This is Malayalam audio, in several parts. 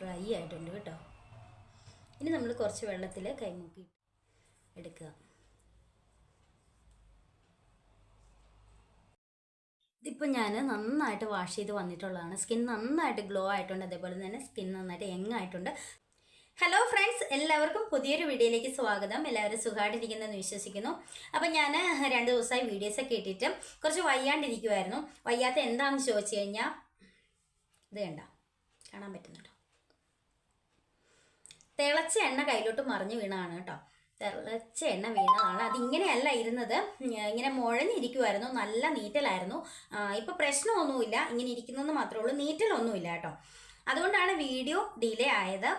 ഡ്രൈ ആയിട്ടുണ്ട് കേട്ടോ. ഇനി നമ്മൾ കുറച്ച് വെള്ളത്തിൽ കൈമുക്കി എടുക്കുക. ഇതിപ്പോൾ ഞാൻ നന്നായിട്ട് വാഷ് ചെയ്ത് വന്നിട്ടുള്ളതാണ്. സ്കിൻ നന്നായിട്ട് ഗ്ലോ ആയിട്ടുണ്ട്. അതേപോലെ തന്നെ സ്കിൻ നന്നായിട്ട് യങ് ആയിട്ടുണ്ട്. ഹലോ ഫ്രണ്ട്സ് എല്ലാവർക്കും പുതിയൊരു വീഡിയോയിലേക്ക് സ്വാഗതം. എല്ലാവരും സുഖമായിട്ടിരിക്കുന്നതെന്ന് വിശ്വസിക്കുന്നു. അപ്പം ഞാൻ രണ്ട് ദിവസമായി വീഡിയോസൊക്കെ ഇട്ടിട്ട് കുറച്ച് വയ്യാണ്ടിരിക്കുമായിരുന്നു വയ്യാത്ത എന്താണെന്ന് ചോദിച്ചു കഴിഞ്ഞാൽ ഇത് കണ്ട കാണാൻ പറ്റുന്നുണ്ടോ? തിളച്ച എണ്ണ കയ്യിലോട്ട് മറിഞ്ഞു വീണാണ് കേട്ടോ. തിളച്ച എണ്ണ വീണതാണ്. അതിങ്ങനെയല്ല ഇരുന്നത്. ഇങ്ങനെ മുഴഞ്ഞിരിക്കുമായിരുന്നു നല്ല നീറ്റലായിരുന്നു. ഇപ്പൊ പ്രശ്നമൊന്നുമില്ല. ഇങ്ങനെ ഇരിക്കുന്നെന്ന് മാത്രമേ ഉള്ളൂ. നീറ്റലൊന്നുമില്ല കേട്ടോ. അതുകൊണ്ടാണ് വീഡിയോ ഡിലേ ആയത്.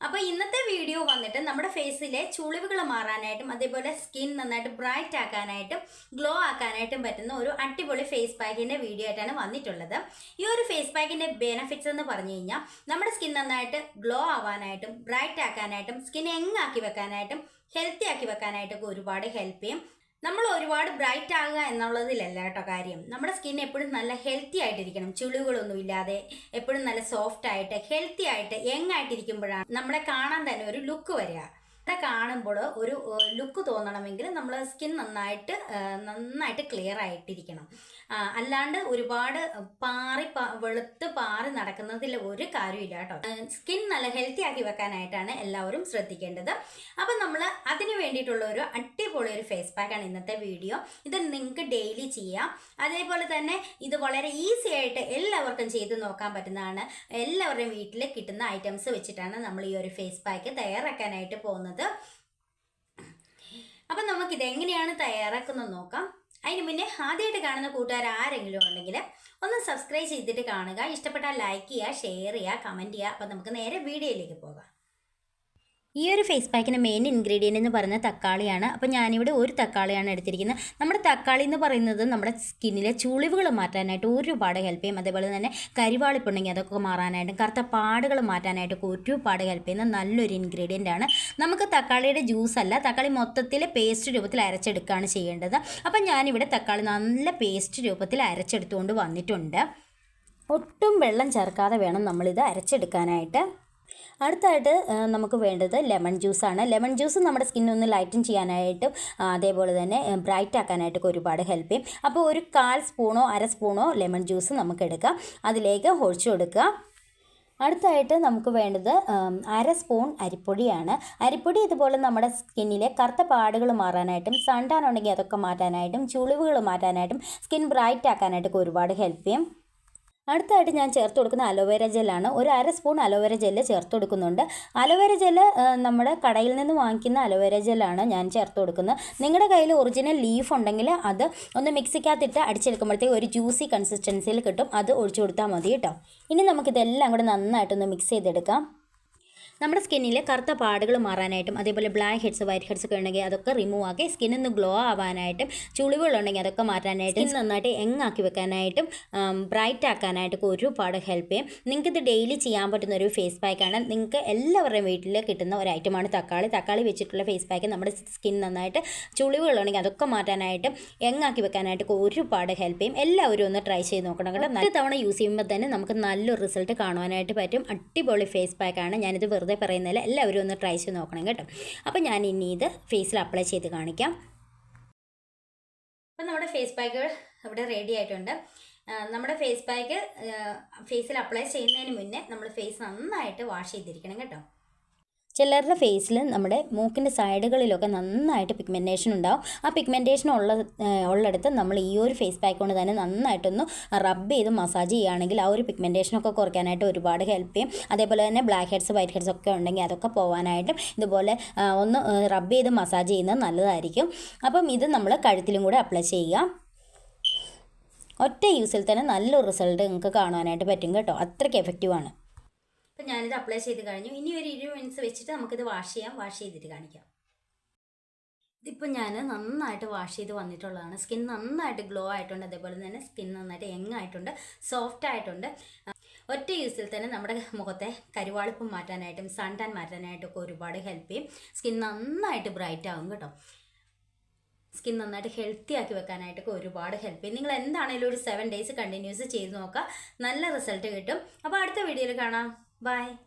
അപ്പോൾ ഇന്നത്തെ വീഡിയോ വന്നിട്ട് നമ്മുടെ ഫേസിലെ ചുളിവുകൾ മാറാനായിട്ടും അതേപോലെ സ്കിൻ നന്നായിട്ട് ബ്രൈറ്റ് ആക്കാനായിട്ടും ഗ്ലോ ആക്കാനായിട്ടും പറ്റുന്ന ഒരു അടിപൊളി ഫേസ് പാക്കിന്റെ വീഡിയോ ആയിട്ടാണ് വന്നിട്ടുള്ളത്. ഈ ഒരു ഫേസ് പാക്കിന്റെ ബെനിഫിറ്റ്സ് എന്ന് പറഞ്ഞു കഴിഞ്ഞാൽ നമ്മുടെ സ്കിൻ നന്നായിട്ട് ഗ്ലോ ആവാനായിട്ടും ബ്രൈറ്റ് ആക്കാനായിട്ടും സ്കിൻ എങ്ങാക്കി വെക്കാനായിട്ടും ഹെൽത്തി ആക്കി വെക്കാനായിട്ടൊക്കെ ഒരുപാട് ഹെൽപ്പ് ചെയ്യും. നമ്മൾ ഒരുപാട് ബ്രൈറ്റ് ആകുക എന്നുള്ളതിലല്ല കേട്ടോ കാര്യം. നമ്മുടെ സ്കിൻ എപ്പോഴും നല്ല ഹെൽത്തി ആയിട്ടിരിക്കണം. ചുളിവുകളൊന്നും ഇല്ലാതെ എപ്പോഴും നല്ല സോഫ്റ്റ് ആയിട്ട് ഹെൽത്തി ആയിട്ട് യങ് ആയിട്ടിരിക്കുമ്പോഴാണ് നമ്മളെ കാണാൻ തന്നെ ഒരു ലുക്ക് വരിക. കാണുമ്പോൾ ഒരു ലുക്ക് തോന്നണമെങ്കിൽ നമ്മൾ സ്കിൻ നന്നായിട്ട് നന്നായിട്ട് ക്ലിയർ ആയിട്ടിരിക്കണം. അല്ലാണ്ട് ഒരുപാട് പാറി വെളുത്ത് പാറി നടക്കുന്നതിൽ ഒരു കാര്യമില്ല കേട്ടോ. സ്കിൻ നല്ല ഹെൽത്തി ആക്കി വെക്കാനായിട്ടാണ് എല്ലാവരും ശ്രദ്ധിക്കേണ്ടത്. അപ്പം നമ്മൾ അതിന് വേണ്ടിയിട്ടുള്ള ഒരു അടിപൊളി ഒരു ഫേസ് പാക്കാണ് ഇന്നത്തെ വീഡിയോ ഇത് നിങ്ങൾക്ക് ഡെയിലി ചെയ്യാം. അതേപോലെ തന്നെ ഇത് വളരെ ഈസി ആയിട്ട് എല്ലാവർക്കും ചെയ്ത് നോക്കാൻ പറ്റുന്നതാണ്. എല്ലാവരുടെയും വീട്ടിൽ കിട്ടുന്ന ഐറ്റംസ് വെച്ചിട്ടാണ് നമ്മൾ ഈ ഒരു ഫേസ് പാക്ക് തയ്യാറാക്കാനായിട്ട് പോകുന്നത്. അപ്പം നമുക്കിത് എങ്ങനെയാണ് തയ്യാറാക്കുന്നത് നോക്കാം. അതിന് മുന്നേ ആദ്യമായിട്ട് കാണുന്ന കൂട്ടുകാർ ആരെങ്കിലും ഉണ്ടെങ്കിൽ ഒന്ന് സബ്സ്ക്രൈബ് ചെയ്തിട്ട് കാണുക. ഇഷ്ടപ്പെട്ടാൽ ലൈക്ക് ചെയ്യുക ഷെയർ ചെയ്യുക കമന്റ് ചെയ്യുക. അപ്പം നമുക്ക് നേരെ വീഡിയോയിലേക്ക് പോകാം. ഈ ഒരു ഫേസ് പാക്കിന്റെ മെയിൻ ഇൻഗ്രീഡിയന്റ് എന്ന് പറയുന്നത് തക്കാളിയാണ്. അപ്പോൾ ഞാനിവിടെ ഒരു തക്കാളിയാണ് എടുത്തിരിക്കുന്നത്. നമ്മുടെ തക്കാളി എന്ന് പറയുന്നത് നമ്മുടെ സ്കിന്നിലെ ചുളിവുകൾ മാറ്റാനായിട്ട് ഒരുപാട് ഹെൽപ്പ് ചെയ്യും. അതേപോലെ തന്നെ കരിവാളിപ്പുണ്ടെങ്കിൽ അതൊക്കെ മാറാനായിട്ടും കറുത്ത പാടുകൾ മാറ്റാനായിട്ടൊക്കെ ഒരുപാട് ഹെൽപ്പ് ചെയ്യുന്ന നല്ലൊരു ഇൻഗ്രീഡിയന്റ് ആണ്. നമുക്ക് തക്കാളിയുടെ ജ്യൂസ് അല്ല തക്കാളി മൊത്തത്തിൽ പേസ്റ്റ് രൂപത്തിൽ അരച്ചെടുക്കുകയാണ് ചെയ്യേണ്ടത്. അപ്പം ഞാനിവിടെ തക്കാളി നല്ല പേസ്റ്റ് രൂപത്തിൽ അരച്ചെടുത്തുകൊണ്ട് വന്നിട്ടുണ്ട്. ഒട്ടും വെള്ളം ചേർക്കാതെ വേണം നമ്മളിത് അരച്ചെടുക്കാനായിട്ട്. അടുത്തായിട്ട് നമുക്ക് വേണ്ടത് ലെമൺ ജ്യൂസാണ്. ലെമൺ ജ്യൂസ് നമ്മുടെ സ്കിൻ ഒന്ന് ലൈറ്റൻ ചെയ്യാനായിട്ടും അതേപോലെ തന്നെ ബ്രൈറ്റ് ആക്കാനായിട്ടൊക്കെ ഒരുപാട് ഹെൽപ്പ് ചെയ്യും. അപ്പോൾ ഒരു കാൽ സ്പൂണോ അര സ്പൂണോ ലെമൺ ജ്യൂസ് നമുക്ക് എടുക്കാം. അതിലേക്ക് ഒഴിച്ചു കൊടുക്കുക. അടുത്തായിട്ട് നമുക്ക് വേണ്ടത് അര സ്പൂൺ അരിപ്പൊടിയാണ്. അരിപ്പൊടി ഇതുപോലെ നമ്മുടെ സ്കിന്നിലെ കറുത്ത പാടുകൾ മാറാനായിട്ടും സണ്ടാനുണ്ടെങ്കിൽ അതൊക്കെ മാറ്റാനായിട്ടും ചുളിവുകൾ മാറ്റാനായിട്ടും സ്കിൻ ബ്രൈറ്റ് ആക്കാനായിട്ടൊക്കെ ഒരുപാട് ഹെൽപ്പ് ചെയ്യും. അടുത്തായിട്ട് ഞാൻ ചേർത്ത് കൊടുക്കുന്ന അലോവേര ജെല്ലാണ്. ഒരു അര സ്പൂൺ അലോവേര ജെല്ല് ചേർത്ത് കൊടുക്കുന്നുണ്ട്. അലോവേര ജെല്ല് നമ്മുടെ കടയിൽ നിന്ന് വാങ്ങിക്കുന്ന അലോവേര ജെല്ലാണ് ഞാൻ ചേർത്ത് കൊടുക്കുന്നത്. നിങ്ങളുടെ കയ്യിൽ ഒറിജിനൽ ലീഫ് ഉണ്ടെങ്കിൽ അത് ഒന്ന് മിക്സിക്കകത്തിട്ട് അടിച്ചെടുക്കുമ്പോഴത്തേക്ക് ഒരു ജ്യൂസി കൺസിസ്റ്റൻസിയിൽ കിട്ടും. അത് ഒഴിച്ചു കൊടുത്താൽ മതി കേട്ടോ. ഇനി നമുക്കിതെല്ലാം കൂടെ നന്നായിട്ടൊന്ന് മിക്സ് ചെയ്തെടുക്കാം. നമ്മുടെ സ്കിന്നിലെ കറുത്ത പാടുകൾ മാറാനായിട്ടും അതേപോലെ ബ്ലാക്ക് ഹെഡ്സ് വൈറ്റ് ഹെഡ്സ് ഒക്കെ ഉണ്ടെങ്കിൽ അതൊക്കെ റിമൂവ് ആക്കി സ്കിൻ ഒന്ന് ഗ്ലോ ആവാനായിട്ടും ചുളിവുകളുണ്ടെങ്കിൽ അതൊക്കെ മാറ്റാനായിട്ടും സ്കിൻ നന്നായിട്ട് ആക്കി വെക്കാനായിട്ടും ബ്രൈറ്റ് ആക്കാനായിട്ടൊക്കെ ഒരുപാട് ഹെൽപ്പ് ചെയ്യും. നിങ്ങൾക്ക് ഇത് ഡെയിലി ചെയ്യാൻ പറ്റുന്ന ഒരു ഫേസ് പാക്കാണ് നിങ്ങൾക്ക് എല്ലാവരുടെയും വീട്ടിൽ കിട്ടുന്ന ഒരു ഐറ്റമാണ് തക്കാളി. തക്കാളി വെച്ചിട്ടുള്ള ഫേസ് പാക്ക് നമ്മുടെ സ്കിൻ നന്നായിട്ട് ചുളിവുകളുണ്ടെങ്കിൽ അതൊക്കെ മാറ്റാനായിട്ടും എങ് ആക്കി വെക്കാനായിട്ടൊക്കെ ഒരുപാട് ഹെൽപ്പ് ചെയ്യും. എല്ലാവരും ഒന്ന് ട്രൈ ചെയ്ത് നോക്കണം കേട്ടോ. നല്ല തവണ യൂസ് ചെയ്യുമ്പോൾ തന്നെ നമുക്ക് നല്ലൊരു റിസൾട്ട് കാണുവാനായിട്ട് പറ്റും. അടിപൊളി ഫേസ് പാക്കാണ് ഞാനിത് വെറുതെ പറയുന്നില്ല എല്ലാവരും ഒന്ന് ട്രൈ ചെയ്ത് നോക്കണം കേട്ടോ. അപ്പോൾ ഞാൻ ഇനി ഇത് ഫേസിൽ അപ്ലൈ ചെയ്ത് കാണിക്കാം. അപ്പം നമ്മുടെ ഫേസ് പാക്ക് ഇവിടെ റെഡി ആയിട്ടുണ്ട്. നമ്മുടെ ഫേസ് പാക്ക് ഫേസിൽ അപ്ലൈ ചെയ്യുന്നതിന് മുന്നേ നമ്മൾ ഫേസ് നന്നായിട്ട് വാഷ് ചെയ്തിരിക്കണം കേട്ടോ. ചിലരുടെ ഫേസിൽ നമ്മുടെ മൂക്കിന്റെ സൈഡുകളിലൊക്കെ നന്നായിട്ട് പിഗ്മെന്റേഷൻ ഉണ്ടാവും. ആ പിഗ്മെന്റേഷൻ ഉള്ള ഉള്ളിടത്ത് നമ്മൾ ഈ ഒരു ഫേസ് പാക്ക് കൊണ്ട് തന്നെ നന്നായിട്ടൊന്ന് റബ്ബ് ചെയ്ത് മസാജ് ചെയ്യുകയാണെങ്കിൽ ആ ഒരു പിഗ്മെന്റേഷനൊക്കെ കുറയ്ക്കാനായിട്ട് ഒരുപാട് ഹെൽപ്പ് ചെയ്യും. അതേപോലെ തന്നെ ബ്ലാക്ക് ഹെഡ്സ് വൈറ്റ് ഹെഡ്സ് ഒക്കെ ഉണ്ടെങ്കിൽ അതൊക്കെ പോകാനായിട്ടും ഇതുപോലെ ഒന്ന് റബ്ബ് ചെയ്ത് മസാജ് ചെയ്യുന്നത് നല്ലതായിരിക്കും. അപ്പം ഇത് നമ്മൾ കഴുത്തിലും കൂടെ അപ്ലൈ ചെയ്യുക. ഒറ്റ യൂസിൽ തന്നെ നല്ലൊരു റിസൾട്ട് നിങ്ങൾക്ക് കാണാനായിട്ട് പറ്റും കേട്ടോ. അത്രയ്ക്ക് എഫക്റ്റീവാണ് അപ്പം ഞാനിത് അപ്ലൈ ചെയ്ത് കഴിഞ്ഞു. ഇനി ഒരു ഇരുപത് മിനിറ്റ്സ് വെച്ചിട്ട് നമുക്കിത് വാഷ് ചെയ്യാം. വാഷ് ചെയ്തിട്ട് കാണിക്കാം. ഇതിപ്പോൾ ഞാൻ നന്നായിട്ട് വാഷ് ചെയ്ത് വന്നിട്ടുള്ളതാണ്. സ്കിൻ നന്നായിട്ട് ഗ്ലോ ആയിട്ടുണ്ട്. അതേപോലെ തന്നെ സ്കിൻ നന്നായിട്ട് യങ് ആയിട്ടുണ്ട്. സോഫ്റ്റ് ആയിട്ടുണ്ട്. ഒറ്റ യൂസിൽ തന്നെ നമ്മുടെ മുഖത്തെ കരുവാളിപ്പം മാറ്റാനായിട്ടും സൺടാൻ മാറ്റാനായിട്ടൊക്കെ ഒരുപാട് ഹെൽപ്പ് ചെയ്യും. സ്കിൻ നന്നായിട്ട് ബ്രൈറ്റ് ആകും കേട്ടോ. സ്കിൻ നന്നായിട്ട് ഹെൽത്തി ആക്കി വെക്കാനായിട്ടൊക്കെ ഒരുപാട് ഹെൽപ്പ് ചെയ്യും. നിങ്ങൾ എന്താണെങ്കിലും ഒരു സെവൻ ഡേയ്സ് കണ്ടിന്യൂസ് ചെയ്ത് നോക്കുക നല്ല റിസൾട്ട് കിട്ടും. അപ്പോൾ അടുത്ത വീഡിയോയിൽ കാണാം. Bye.